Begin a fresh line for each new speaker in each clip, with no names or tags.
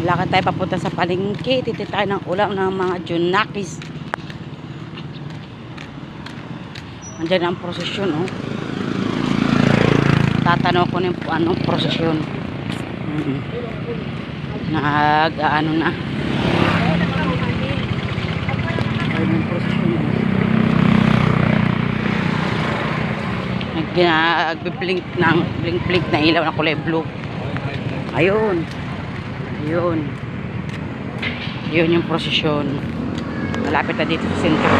Lakad tayo papunta sa palengke. Titi tayo ng ulam ng mga junakis. Andiyan ang prosesyon, oh. Tatanaw ko ng anong prosesyon. Mm. Nag, ano na. Ayun prosesyon. Nag- Nagbiblink ng blink-blink na ilaw na kulay blue. Ayun. Ayun. Yun yung prosesyon. Malapit na dito sa sentro.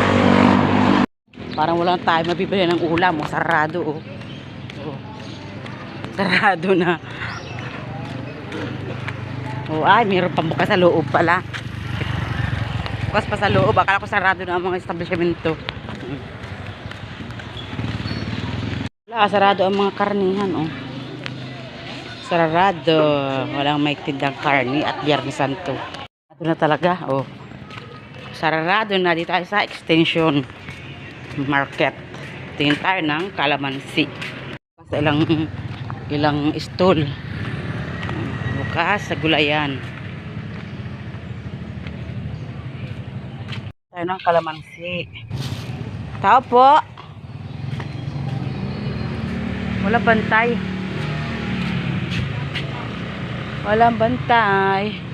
Parang walang tayo mabibili ng ulam. Oh, sarado oh. oh. Sarado na. Oh, ay, mayroon pa bukas sa loob pala. Bukas pa sa loob. Akala ko sarado na ang mga establishmento. Wala, sarado ang mga karnihan, oh. Sarado. Walang may tindang karni at Biyernes Santo. Sarado na talaga, oh. Sarado na dito tayo sa extension market. Tingin tayo ng kalamansi. Sa ilang ilang stall. Bukas sa gulayan. Tayo ng kalamansi. Tao po. Wala bantay. Walang bantay.